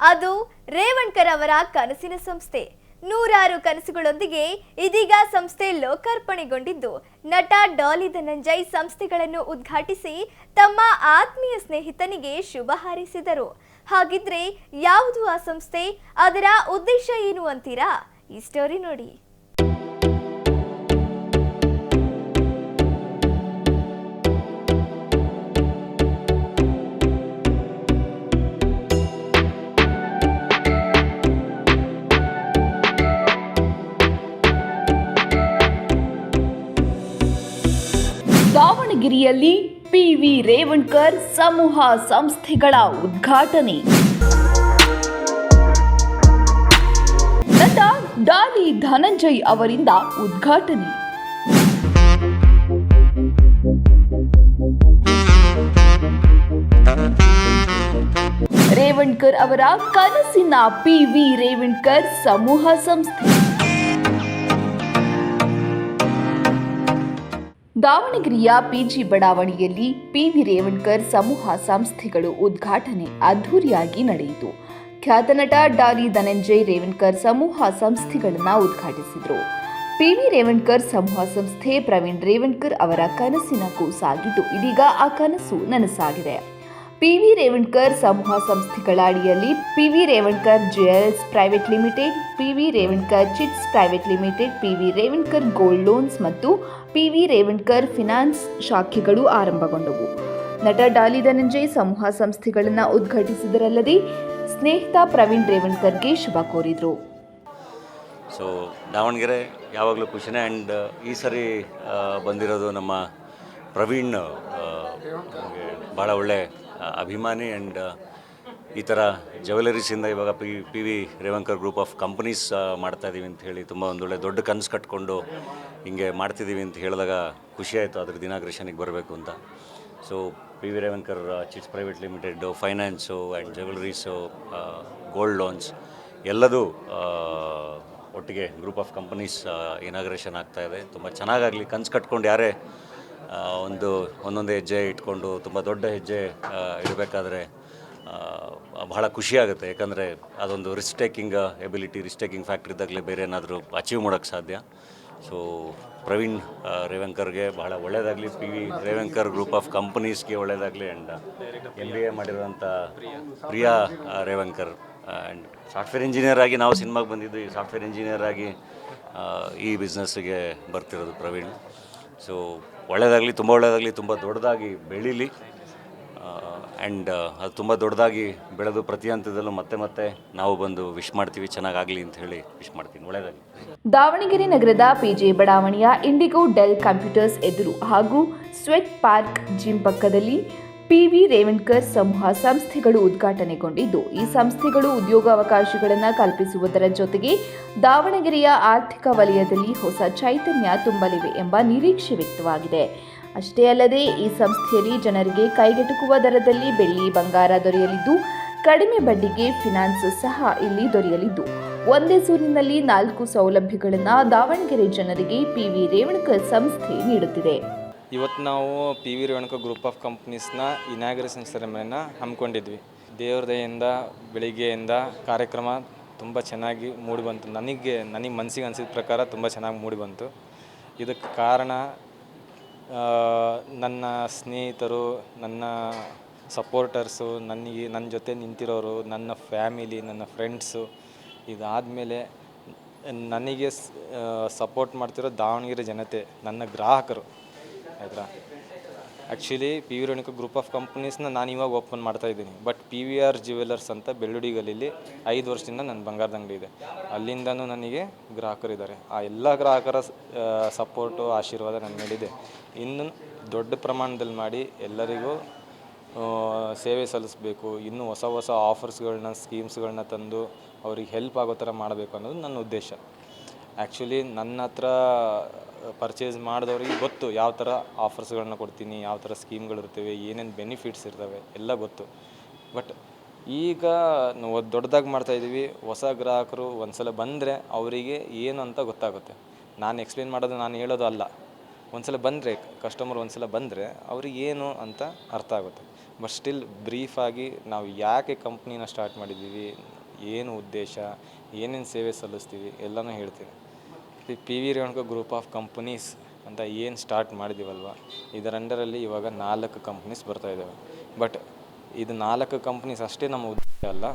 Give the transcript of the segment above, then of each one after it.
ಅದು ರೇವಣ್ಕರ್ ಅವರ ಕನಸಿನ ಸಂಸ್ಥೆ. ನೂರಾರು ಕನಸುಗಳೊಂದಿಗೆ ಇದೀಗ ಸಂಸ್ಥೆ ಲೋಕಾರ್ಪಣೆಗೊಂಡಿದ್ದು. ನಟ ಡಾಲಿ ಧನಂಜಯ್ ಸಂಸ್ಥೆಗಳನ್ನು ಉದ್ಘಾಟಿಸಿ ತಮ್ಮ ಆತ್ಮೀಯ ಸ್ನೇಹಿತನಿಗೆ ಶುಭ ಹಾರೈಸಿದರು. ಹಾಗಿದ್ರೆ ಯಾವುದು ಆ ಸಂಸ್ಥೆ? ಅದರ ಉದ್ದೇಶ ಏನು ಅಂತೀರಾ? ಈ ಸ್ಟೋರಿ ನೋಡಿ. ದಾವಣಗೆರೆಯಲ್ಲಿ ಪಿವಿ ರೇವಣ್ಕರ್ ಸಮೂಹ ಸಂಸ್ಥೆಗಳ ಉದ್ಘಾಟನೆ. ನಟ ಡಾಲಿ ಧನಂಜಯ್ ಅವರಿಂದ ಉದ್ಘಾಟನೆ. ರೇವಣ್ಕರ್ ಅವರ ಕನಸಿನ ಪಿವಿ ರೇವಣ್ಕರ್ ಸಮೂಹ ಸಂಸ್ಥೆ. ದಾವಣಗೆರೆಯ ಪಿಜಿ ಬಡಾವಣೆಯಲ್ಲಿ ಪಿವಿ ರೇವಣ್ಕರ್ ಸಮೂಹ ಸಂಸ್ಥೆಗಳು ಉದ್ಘಾಟನೆ ಅದ್ಧೂರಿಯಾಗಿ ನಡೆಯಿತು. ಖ್ಯಾತ ನಟ ಡಾಲಿ ಧನಂಜಯ್ ರೇವಣ್ಕರ್ ಸಮೂಹ ಸಂಸ್ಥೆಗಳನ್ನು ಉದ್ಘಾಟಿಸಿದರು. ಪಿವಿ ರೇವಣ್ಕರ್ ಸಮೂಹ ಸಂಸ್ಥೆ ಪ್ರವೀಣ್ ರೇವಣ್ಕರ್ ಅವರ ಕನಸಿನ ಕೂಸಾಗಿದ್ದು ಇದೀಗ ಆ ಕನಸು ನನಸಾಗಿದೆ. ಪಿವಿ ರೇವಣ್ಕರ್ ಸಮೂಹ ಸಂಸ್ಥೆಗಳ ಅಡಿಯಲ್ಲಿ P V Revankar jewels private limited, P V Revankar chits private limited, P V Revankar gold loans ಮತ್ತು ಪಿ ವಿ ರೇವಣ್ಕರ್ ಫಿನಾನ್ಸ್ ಶಾಖೆಗಳು ಆರಂಭಗೊಂಡವು. ನಟ ಡಾಲಿ ಧನಂಜಯ್ ಸಮೂಹ ಸಂಸ್ಥೆಗಳನ್ನು ಉದ್ಘಾಟಿಸಿದರಲ್ಲದೆ ಸ್ನೇಹಿತ ಪ್ರವೀಣ್ ರೇವಣ್ಕರ್ಗೆ ಶುಭ ಕೋರಿದರು. ಸೊ ದಾವಣಗೆರೆ ಯಾವಾಗಲೂ ಖುಷಿನೇ ಆ್ಯಂಡ್ ಈ ಸರಿ ಬಂದಿರೋದು ನಮ್ಮ ಪ್ರವೀಣ್ ಭಾಳ ಒಳ್ಳೆ ಅಭಿಮಾನಿ ಆ್ಯಂಡ್ ಈ ಥರ ಜ್ಯುವೆಲರೀಸಿಂದ ಇವಾಗ P P V Revankar group of companies ಮಾಡ್ತಾ ಇದ್ದೀವಿ ಅಂತ ಹೇಳಿ ತುಂಬ ಒಂದೊಳ್ಳೆ ದೊಡ್ಡ ಕನಸು ಕಟ್ಕೊಂಡು ಹಿಂಗೆ ಮಾಡ್ತಿದ್ದೀವಿ ಅಂತ ಹೇಳಿದಾಗ ಖುಷಿ ಆಯಿತು. ಅದ್ರ ದಿನಾಗ್ರೇಷನಿಗೆ ಬರಬೇಕು ಅಂತ. So P V Revankar chits private limited finance and jewelleries gold loans ಎಲ್ಲದೂ ಒಟ್ಟಿಗೆ ಗ್ರೂಪ್ ಆಫ್ ಕಂಪನೀಸ್ ಇನಾಗ್ರೇಷನ್ ಆಗ್ತಾಯಿದೆ ತುಂಬ ಚೆನ್ನಾಗಾಗಲಿ ಕನ್ಸು ಕಟ್ಕೊಂಡು ಯಾರೇ ಒಂದು ಒಂದೊಂದು ಹೆಜ್ಜೆ ಇಟ್ಕೊಂಡು ತುಂಬ ದೊಡ್ಡ ಹೆಜ್ಜೆ ಇಡಬೇಕಾದ್ರೆ ಬಹಳ ಖುಷಿಯಾಗುತ್ತೆ ಯಾಕಂದರೆ ಅದೊಂದು risk taking ability risk taking factory ಇದ್ದಾಗಲೇ ಬೇರೆ ಏನಾದರೂ ಅಚೀವ್ ಮಾಡೋಕ್ಕೆ ಸಾಧ್ಯ. ಸೊ ಪ್ರವೀಣ್ ರೇವಂಕರ್ಗೆ ಬಹಳ ಒಳ್ಳೆಯದಾಗಲಿ P. V. Revankar group of ಕಂಪನೀಸ್ಗೆ ಒಳ್ಳೆಯದಾಗಲಿ ಆ್ಯಂಡ್ ಎಂ ಬಿ ಎ ಮಾಡಿರುವಂಥ Priya Revankar and software engineer ಆಗಿ ನಾವು ಸಿನಿಮಾಗೆ ಬಂದಿದ್ದು ಈ ಸಾಫ್ಟ್ವೇರ್ ಇಂಜಿನಿಯರ್ ಆಗಿ ಈ ಬಿಸ್ನೆಸ್ಸಿಗೆ ಬರ್ತಿರೋದು ಪ್ರವೀಣ್. ಸೊ ಒಳ್ಳೆಯದಾಗಲಿ ತುಂಬ ಒಳ್ಳೆಯದಾಗಲಿ ತುಂಬ ದೊಡ್ಡದಾಗಿ ಬೆಳೀಲಿ. ಆ್ಯಂಡ್ ಅದು ತುಂಬ ದೊಡ್ಡದಾಗಿ ಬೆಳೆದು ಪ್ರತಿ ಹಂತದಲ್ಲೂ ಮತ್ತೆ ಮತ್ತೆ ನಾವು ಬಂದು ವಿಶ್ ಮಾಡ್ತೀವಿ, ಚೆನ್ನಾಗಾಗಲಿ ಅಂತ ಹೇಳಿ ವಿಶ್ ಮಾಡ್ತೀನಿ. ಒಳ್ಳೆಯದಾಗಲಿ ದಾವಣಗೆರೆ ನಗರದ ಪಿಜೆ ಬಡಾವಣೆಯ ಇಂಡಿಗೋ ಡೆಲ್ ಕಂಪ್ಯೂಟರ್ಸ್ ಎದುರು ಹಾಗೂ ಸ್ವೆಟ್ ಪಾರ್ಕ್ ಜಿಮ್ ಪಕ್ಕದಲ್ಲಿ ಪಿವಿ ರೇವಣ್ಕರ್ ಸಮೂಹ ಸಂಸ್ಥೆಗಳು ಉದ್ಘಾಟನೆಗೊಂಡಿದ್ದು. ಈ ಸಂಸ್ಥೆಗಳು ಉದ್ಯೋಗಾವಕಾಶಗಳನ್ನು ಕಲ್ಪಿಸುವುದರ ಜೊತೆಗೆ ದಾವಣಗೆರೆಯ ಆರ್ಥಿಕ ವಲಯದಲ್ಲಿ ಹೊಸ ಚೈತನ್ಯ ತುಂಬಲಿವೆ ಎಂಬ ನಿರೀಕ್ಷೆ ವ್ಯಕ್ತವಾಗಿದೆ. ಅಷ್ಟೇ ಅಲ್ಲದೆ, ಈ ಸಂಸ್ಥೆಯಲ್ಲಿ ಜನರಿಗೆ ಕೈಗೆಟುಕುವ ದರದಲ್ಲಿ ಬೆಳ್ಳಿ ಬಂಗಾರ ದೊರೆಯಲಿದ್ದು, ಕಡಿಮೆ ಬಡ್ಡಿಗೆ ಫಿನಾನ್ಸ್ ಸಹ ಇಲ್ಲಿ ದೊರೆಯಲಿದ್ದು. ಒಂದೇ ಸೂರಿನಲ್ಲಿ ನಾಲ್ಕು ಸೌಲಭ್ಯಗಳನ್ನು ದಾವಣಗೆರೆ ಜನರಿಗೆ ಪಿವಿ ರೇವಣ್ಕರ್ ಸಂಸ್ಥೆ ನೀಡುತ್ತಿದೆ. ಇವತ್ತು ನಾವು P V Revankar group of ಕಂಪ್ನೀಸ್ನ inauguration ಸೆರೆಮನಿನ ಹಮ್ಮಿಕೊಂಡಿದ್ವಿ. ದೇವ್ರ ದಯೆಯಿಂದ, ಬೆಳಿಗ್ಗೆಯಿಂದ ಕಾರ್ಯಕ್ರಮ ತುಂಬ ಚೆನ್ನಾಗಿ ಮೂಡಿ ಬಂತು. ನನಗೆ ನನಗೆ ಮನಸ್ಸಿಗೆ ಅನಿಸಿದ ಪ್ರಕಾರ ತುಂಬ ಚೆನ್ನಾಗಿ ಮೂಡಿ ಬಂತು. ಇದಕ್ಕೆ ಕಾರಣ ನನ್ನ ಸ್ನೇಹಿತರು, ನನ್ನ ಸಪೋರ್ಟರ್ಸು ನನಗೆ ನನ್ನ ಜೊತೆ ನಿಂತಿರೋರು, ನನ್ನ ಫ್ಯಾಮಿಲಿ ನನ್ನ ಫ್ರೆಂಡ್ಸು ಇದಾದಮೇಲೆ ನನಗೆ ಸಪೋರ್ಟ್ ಮಾಡ್ತಿರೋ ದಾವಣಗೆರೆ ಜನತೆ, ನನ್ನ ಗ್ರಾಹಕರು. ಆಯಿತಾ actually P V Renuka group of ಕಂಪ್ನೀಸ್ನ ನಾನು ಇವಾಗ ಓಪನ್ ಮಾಡ್ತಾ ಇದ್ದೀನಿ. But P V R jewellers ಅಂತ ಬೆಳ್ಳುಡಿ ಗಲೀಲಿ ಐದು ವರ್ಷದಿಂದ ನನ್ನ ಬಂಗಾರದ ಅಂಗಡಿ ಇದೆ. ಅಲ್ಲಿಂದನೂ ನನಗೆ ಗ್ರಾಹಕರಿದ್ದಾರೆ ಆ ಎಲ್ಲ ಗ್ರಾಹಕರ ಸಪೋರ್ಟು ಆಶೀರ್ವಾದ ನನ್ನ ಮೇಲಿದೆ. ಇನ್ನು ದೊಡ್ಡ ಪ್ರಮಾಣದಲ್ಲಿ ಮಾಡಿ ಎಲ್ಲರಿಗೂ ಸೇವೆ ಸಲ್ಲಿಸಬೇಕು. ಇನ್ನೂ ಹೊಸ ಹೊಸ ಆಫರ್ಸ್ಗಳನ್ನ ಸ್ಕೀಮ್ಸ್ಗಳನ್ನ ತಂದು ಅವ್ರಿಗೆ ಹೆಲ್ಪ್ ಆಗೋ ಥರ ಮಾಡಬೇಕು ಅನ್ನೋದು ನನ್ನ ಉದ್ದೇಶ. ಆ್ಯಕ್ಚುಲಿ ನನ್ನ ಹತ್ರ ಪರ್ಚೇಸ್ ಮಾಡಿದವ್ರಿಗೆ ಗೊತ್ತು ಯಾವ ಥರ ಆಫರ್ಸ್ಗಳನ್ನ ಕೊಡ್ತೀನಿ, ಯಾವ ಥರ ಸ್ಕೀಮ್ಗಳಿರ್ತವೆ ಏನೇನು ಬೆನಿಫಿಟ್ಸ್ ಇರ್ತವೆ, ಎಲ್ಲ ಗೊತ್ತು. ಬಟ್ ಈಗ ನಾವು ದೊಡ್ಡದಾಗಿ ಮಾಡ್ತಾಯಿದ್ದೀವಿ ಹೊಸ ಗ್ರಾಹಕರು ಒಂದ್ಸಲ ಬಂದರೆ ಅವರಿಗೆ ಏನು ಅಂತ ಗೊತ್ತಾಗುತ್ತೆ. ನಾನು ಎಕ್ಸ್ಪ್ಲೇನ್ ಮಾಡೋದು, ನಾನು ಹೇಳೋದು ಅಲ್ಲ. ಒಂದ್ಸಲ ಬಂದರೆ ಕಸ್ಟಮರ್ ಒಂದ್ಸಲ ಬಂದರೆ ಅವ್ರಿಗೆ ಏನು ಅಂತ ಅರ್ಥ ಆಗುತ್ತೆ. ಬಟ್ ಸ್ಟಿಲ್ ಬ್ರೀಫಾಗಿ ನಾವು ಯಾಕೆ ಕಂಪ್ನಿನ ಸ್ಟಾರ್ಟ್ ಮಾಡಿದ್ದೀವಿ, ಏನು ಉದ್ದೇಶ, ಏನೇನು ಸೇವೆ ಸಲ್ಲಿಸ್ತೀವಿ, ಎಲ್ಲನೂ ಹೇಳ್ತೀನಿ. P V Revankar group of companies ಅಂತ ಏನು ಸ್ಟಾರ್ಟ್ ಮಾಡಿದ್ದೀವಲ್ವ ಇದರ ಅಂಡರಲ್ಲಿ ಇವಾಗ ನಾಲ್ಕು ಕಂಪ್ನೀಸ್ ಬರ್ತಾ ಇದ್ದಾವೆ ಬಟ್ ಇದು ನಾಲ್ಕು ಕಂಪ್ನೀಸ್ ಅಷ್ಟೇ ನಮ್ಮ ಉದ್ದೇಶ ಅಲ್ಲ.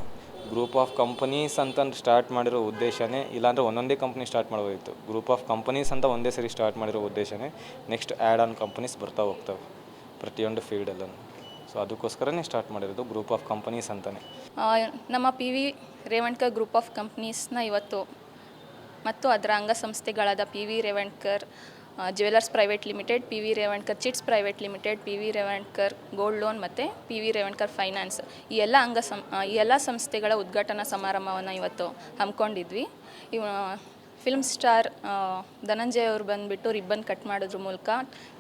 ಗ್ರೂಪ್ ಆಫ್ ಕಂಪನೀಸ್ ಅಂತಂದು ಸ್ಟಾರ್ಟ್ ಮಾಡಿರೋ ಉದ್ದೇಶನೇ, ಇಲ್ಲಾಂದರೆ ಒಂದೊಂದೇ ಕಂಪ್ನಿ ಸ್ಟಾರ್ಟ್ ಮಾಡಬೇಕಿತ್ತು ಗ್ರೂಪ್ ಆಫ್ ಕಂಪನೀಸ್ ಅಂತ ಒಂದೇ ಸರಿ ಸ್ಟಾರ್ಟ್ ಮಾಡಿರೋ ಉದ್ದೇಶನೇ ನೆಕ್ಸ್ಟ್ ಆ್ಯಡ್ ಆನ್ ಕಂಪನೀಸ್ ಬರ್ತಾ ಹೋಗ್ತವೆ ಪ್ರತಿಯೊಂದು ಫೀಲ್ಡಲ್ಲೂ ಸೊ ಅದಕ್ಕೋಸ್ಕರನೇ ಸ್ಟಾರ್ಟ್ ಮಾಡಿರೋದು ಗ್ರೂಪ್ ಆಫ್ ಕಂಪನೀಸ್ ಅಂತಲೇ ನಮ್ಮ P V Revankar group of ಕಂಪ್ನೀಸ್ನ ಇವತ್ತು ಮತ್ತು ಅದರ ಅಂಗಸಂಸ್ಥೆಗಳಾದ P V Revankar jewellers private limited P V Revankar chits private limited P V Revankar gold loan ಮತ್ತು ಪಿ ವಿ ರೇವಣ್ಕರ್ ಫೈನಾನ್ಸ್ ಈ ಎಲ್ಲ ಅಂಗ ಸಂ ಈ ಎಲ್ಲ ಸಂಸ್ಥೆಗಳ ಉದ್ಘಾಟನಾ ಸಮಾರಂಭವನ್ನು ಇವತ್ತು ಹಮ್ಮಿಕೊಂಡಿದ್ವಿ. ಇವ ಫಿಲ್ಮ್ ಸ್ಟಾರ್ ಧನಂಜಯ್ ಅವರು ಬಂದುಬಿಟ್ಟು ರಿಬ್ಬನ್ ಕಟ್ ಮಾಡೋದ್ರ ಮೂಲಕ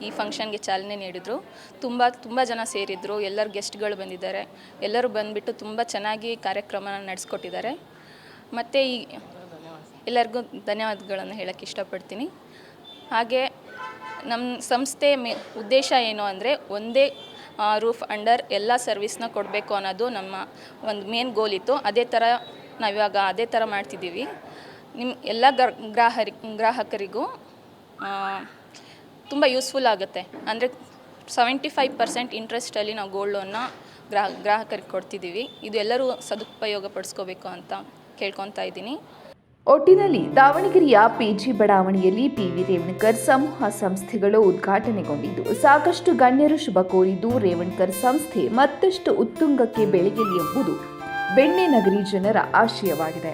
ಈ ಫಂಕ್ಷನ್ಗೆ ಚಾಲನೆ ನೀಡಿದರು. ತುಂಬ ತುಂಬ ಜನ ಸೇರಿದ್ರು. ಎಲ್ಲರ ಗೆಸ್ಟ್ಗಳು ಬಂದಿದ್ದಾರೆ. ಎಲ್ಲರೂ ಬಂದುಬಿಟ್ಟು ತುಂಬ ಚೆನ್ನಾಗಿ ಕಾರ್ಯಕ್ರಮನ ನಡೆಸ್ಕೊಟ್ಟಿದ್ದಾರೆ. ಮತ್ತು ಈ ಎಲ್ಲರಿಗೂ ಧನ್ಯವಾದಗಳನ್ನು ಹೇಳೋಕ್ಕೆ ಇಷ್ಟಪಡ್ತೀನಿ. ಹಾಗೆ ನಮ್ಮ ಸಂಸ್ಥೆ ಮೇ, ಉದ್ದೇಶ ಏನು ಅಂದರೆ ಒಂದೇ ರೂಫ್ ಅಂಡರ್ ಎಲ್ಲ ಸರ್ವಿಸ್ನ ಕೊಡಬೇಕು ಅನ್ನೋದು ನಮ್ಮ ಒಂದು ಮೇನ್ ಗೋಲ್ ಇತ್ತು. ಅದೇ ಥರ ನಾವಿವಾಗ ಅದೇ ಥರ ಮಾಡ್ತಿದ್ದೀವಿ. ನಿಮ್ಮ ಎಲ್ಲ ಗ್ರ, ಗ್ರಾಹರಿ, ಗ್ರಾಹಕರಿಗೂ ತುಂಬ ಯೂಸ್ಫುಲ್ ಆಗುತ್ತೆ. ಅಂದರೆ ಸೆವೆಂಟಿ ಫೈವ್ ಪರ್ಸೆಂಟ್ ಇಂಟ್ರೆಸ್ಟಲ್ಲಿ ನಾವು ಗೋಲ್ಡ್ ಲೋನ್ನ ಗ್ರಾಹ, ಗ್ರಾಹಕರಿಗೆ ಕೊಡ್ತಿದ್ದೀವಿ. ಇದು ಎಲ್ಲರೂ ಸದುಪಯೋಗ ಪಡಿಸ್ಕೋಬೇಕು ಅಂತ ಕೇಳ್ಕೊತಾ ಇದ್ದೀನಿ. ಒಟ್ಟಿನಲ್ಲಿ ದಾವಣಗೆರೆಯ ಪಿಜಿ ಬಡಾವಣೆಯಲ್ಲಿ ಪಿವಿ ರೇವಣಕರ್ ಸಮೂಹ ಸಂಸ್ಥೆಗಳು ಉದ್ಘಾಟನೆಗೊಂಡಿದ್ದು, ಸಾಕಷ್ಟು ಗಣ್ಯರು ಶುಭ ಕೋರಿದ್ದು ರೇವಣ್ಕರ್ ಸಂಸ್ಥೆ ಮತ್ತಷ್ಟು ಉತ್ತುಂಗಕ್ಕೆ ಬೆಳೆಯಲಿ ಎಂಬುದು ಬೆಣ್ಣೆ ನಗರಿ ಜನರ ಆಶಯವಾಗಿದೆ.